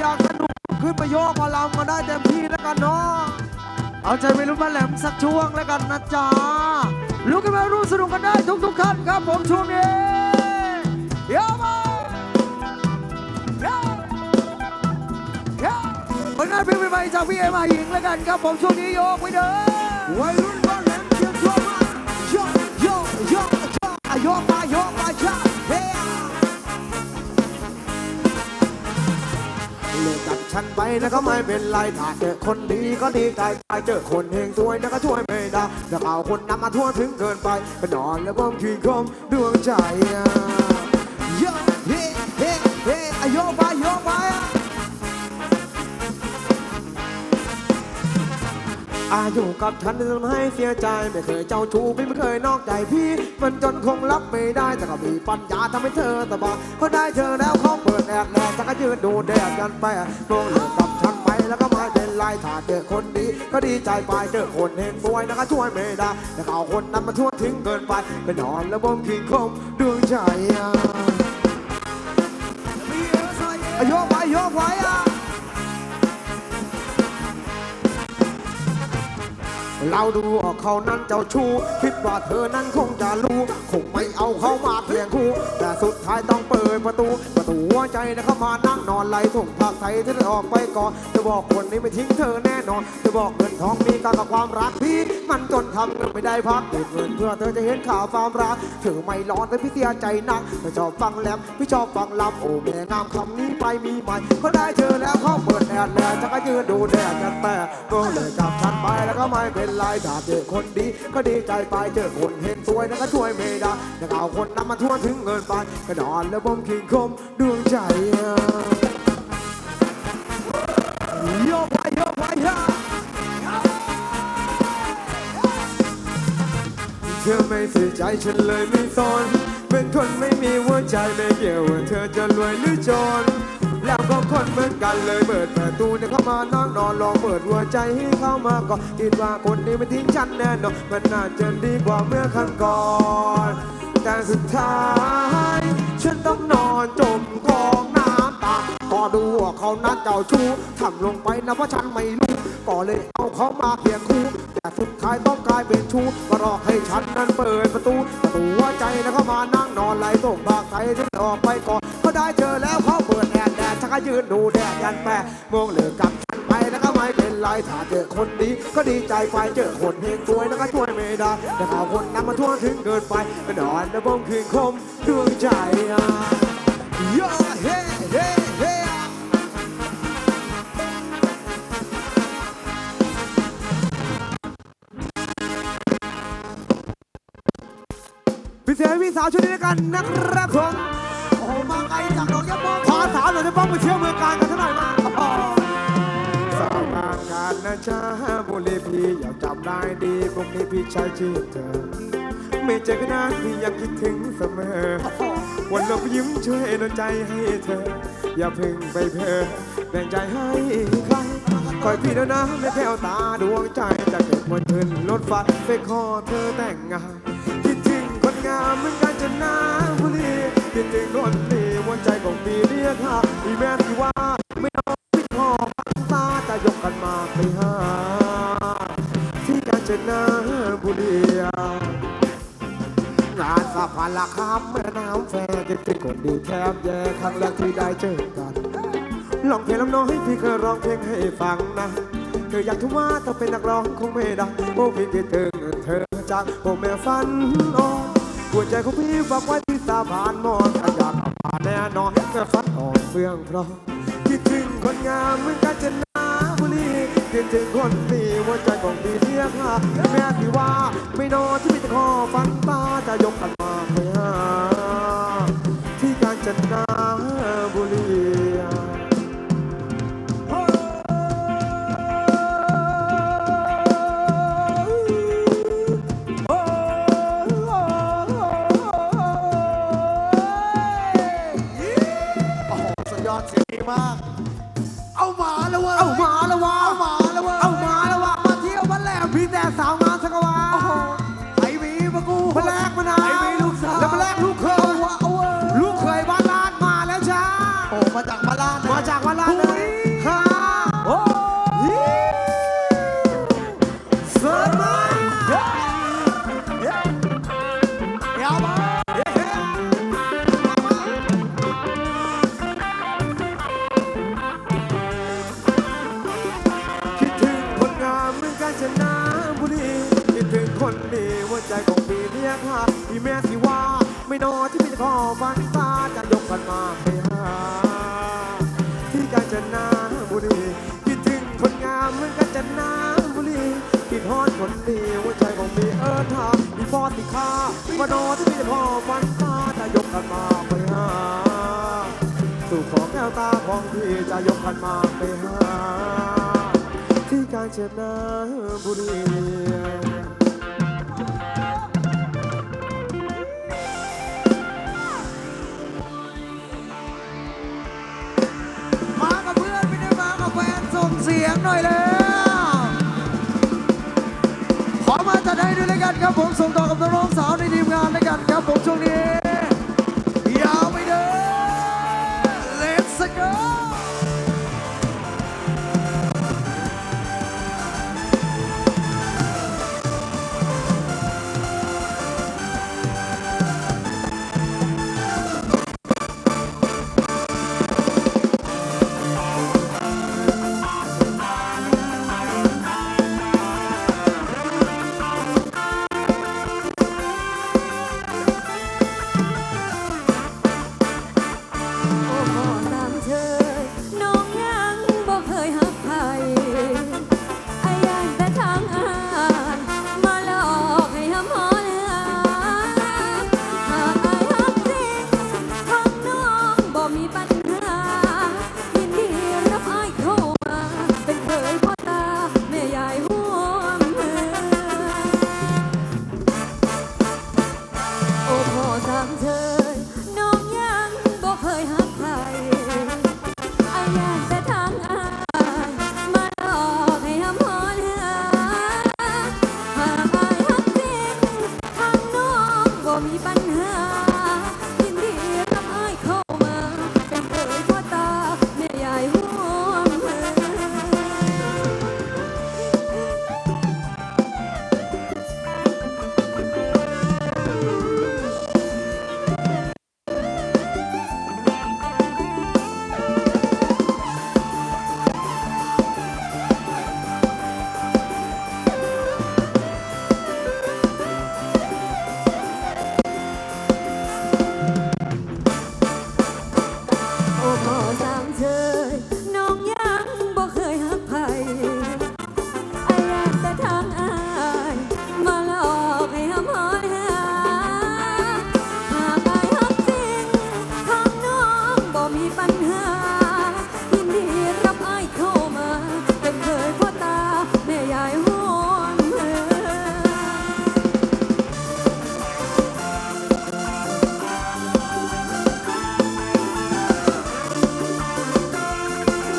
อยากสนุกขึ้นมาโยกมาลำมาได้เต็มที่แล้วกันเนาะเอาใจไปรุ่นมาแหลมสักช่วงแล้วกันนะจ๊ะลุกขึ้นมาร่วมสนุกกันได้ทุกทุกๆท่านครับผมช่วงนี้เยอะมากเยอะเยอะผลงานเพลงใหม่จากพี่เอมาหญิงแล้วกันครับผมช่วงนี้โยกไปเด้อวัยรุ่นบ้านแหลมเชียงทั่วมาโยกโยกโยกโยกมาโยกมาจ้าเฮ้ เลิกกับฉันไปนะก็ไม่เป็นไรถ้าเจอคนดีก็ดีใจไปเจอคนเฮงซวยนะก็ช่วยไม่ได้จะเอาคนนำมาทั่วถึงเกินไปก็นอนแล้วบ่มขีดคมดวงใจอะโยเฮ้เฮ้ อายู่กับฉันทำให้เสียใจ ไม่เคยเจ้าชู้ไม่เคยนอกใจพี่ มันจนคงรับไม่ได้ แต่ก็มีปัญญาทำให้เธอสบายพอได้เธอแล้วเขาเปิดแอดแลจะก็ยืนดูแดดกันไปมองเลิกกับฉันไปแล้วก็ไม่เป็นไรถ้าเจอคนดี ก็ดีใจไปเจอคนเห็นสวยนะก็ช่วยไม่ได้แต่เอาคนนั้นมาทั่วทิ้งเกินไปไปนอนแล้วบ่มคิงคมดวงใจอะโยกไปโยกไว้อะ เราดูออกเขานั้นเจ้าชู้คิดว่าเธอนั้นคงจะรู้คงไม่เอาเขามาเพียงคู่ แต่สุดท้ายต้องเปิดประตู ประตูหัวใจนะเข้ามานั่งนอนไหลส่งภาคไทยเธอออกไปก่อนจะบอกคนนี้ไม่ทิ้งเธอแน่นอนจะบอกเงินทองมีค่ากับความรักพี่ มันจนทำเงินไม่ได้พักเก็บเงินเพื่อเธอจะเห็นข่าวความรักเธอไม่ร้อนแต่พี่เสียใจนักไม่ชอบฟังแลมพี่ชอบฟังลำโอ้แม่งามคำนี้ไปมีใหม่เขาได้เธอแล้วเขาเปิดแอดแล้วจะก็ยืนดูแดดกันแต่ก็เลยกับฉันไปแล้วก็ไม่เป็นไรถ้าเจอคนดี ก็ดีใจไปเจอคนเห็นสวยนะก็ช่วยไม่ได้แต่เอาคนนำมาทั่วถึงเงินไปก็นอนแล้วบ่มคิงคมดวงใจอะโยก อไม่ใส่ใจฉันเลยไม่สนเป็นคนไม่มีหัวใจไม่เกี่ยวว่าเธอจะรวยหรือจน แล้วก็คนเหมือนกันเลยเปิดประตูเนี่ยเข้ามานั่งนอนลองเปิดหัวใจให้เข้ามาก่อนคิดว่าคนนี้ไม่ทิ้งฉันแน่นอนมันน่าจะดีกว่าเมื่อครั้งก่อนแต่สุดท้าย ฉันต้องนอนจมกองน้ำตาพอดูว่าเขานั้นเจ้าชู้ทำลงไปนะเพราะฉันไม่ รู้ก็เลยเอาเขามาเคียงคู่แต่สุดท้ายต้องกลายเป็นชู้มาหลอกให้ฉันนั้นเปิดประตูประตูหัวใจนะเขามานั่งนอนไหลส่งบากไทยที่ออกไปก่อนเขาได้เจอแล้วเขาเปิดแดดแดดชักก็ยืนดูแดดยันแปะมองเหลือกับฉันไปแล้วก็ไม่เป็นไรถ้าเจอคนดีก็ดีใจไปเจอคนเฮงสวยแล้วก็ช่วยไม่ได้แต่เอาคนนั้นมาทั่วถึงเกินไปก็นอนแล้วบ้มคืนคมดวงใจอะโย เสียพี่สาวช่วยด้วยกันนะครับผมโอ้โหมาไกลจากหนองยะโมขอสาวหน่อยจะป้องไปเที่ยวเมืองการกันสักหน่อยมาสาวบางงานนะจ๊ะบุรีพี่อยากจำได้ดีพรุ่งนี้พี่ชายชื่อเธอไม่เจอกันนานพี่ยังคิดถึงเสมอ วันเรายิ้มช่วยดลใจให้เธอ อย่าเพึ่งไปเพ้อแบ่งใจให้ใครคอยพี่แล้วนะไม่แพ้วตาดวงใจจะเก็บมันขึ้นรถไฟไปขอเธอแต่งงาน นกันจะนาบุรีคิดถึงคนดีหัวใจของพี่เรียกหาอีแม่ที่ว่าไม่เอาพี่พ่อพันตาจะยกกันมาไปหา ที่กาญจนบุรีงานสะพานละครับแม่น้ำแฟร์คิดถึงคนดีแทบแย่ครั้งแรกที่ได้เจอกันลองเพลงลำน้อยพี่เคยร้องเพลงให้ฟังนะเธออยากทุว่าถ้าเป็นนักร้องคงไม่ได้โอ้พี่คิดถึงเธอจากผมแม่ฝันอ่อน หัวใจของพี่ฝากไว้ที่สะพานมอนถ้าอยากกลับบ้านแน่นอนแม่ฝันอ่อนเฟื่องเพราะคิดถึงคนงามเหมือนกันจะนาบุรีคิดถึงคนดีหัวใจของพี่เรียกหาแม่ที่ว่าไม่นอนที่มีแต่คอฟันตาจะยกกัน สาวงามสักวาไอวีมากูมาแลกมานาไอวีลูกสาวแล้วมาแลกลูกเคยลูกเคยบ้านลาดมาแล้วจ้าโอ้มาจากบ้านลาดมาจากบ้านลาดเลยฮ่าโอ้เสิร์ฟมาเย้เย้ยาวมาคิดถึงคนงามเมื่อการชนะ ผู้ดีหัวใจของพี่เรียกหาพี่แม่ที่ว่า ไม่นอนที่พี่ขอฟันตาจะยกกันมาไปหา ที่กาญจนบุรีคิดถึงคนงามเหมือนกาญจนบุรีคิดฮอดคนดีหัวใจของพี่เอิร์ธหาพี่ฟอดที่ข้ามานอนที่พี่ขอฟันตาจะยกกันมาไปหาสู่ของแก้วตาของพี่จะยกกันมาไปหา ที่กาญจนบุรีมากับเพื่อนไม่ได้มากับแฟนส่งเสียงหน่อยแล้ว ขอมาจัดให้ด้วยแล้วกันครับผมส่งต่อกับน้องๆสาวในทีมงานแล้วกันครับผมช่วงนี้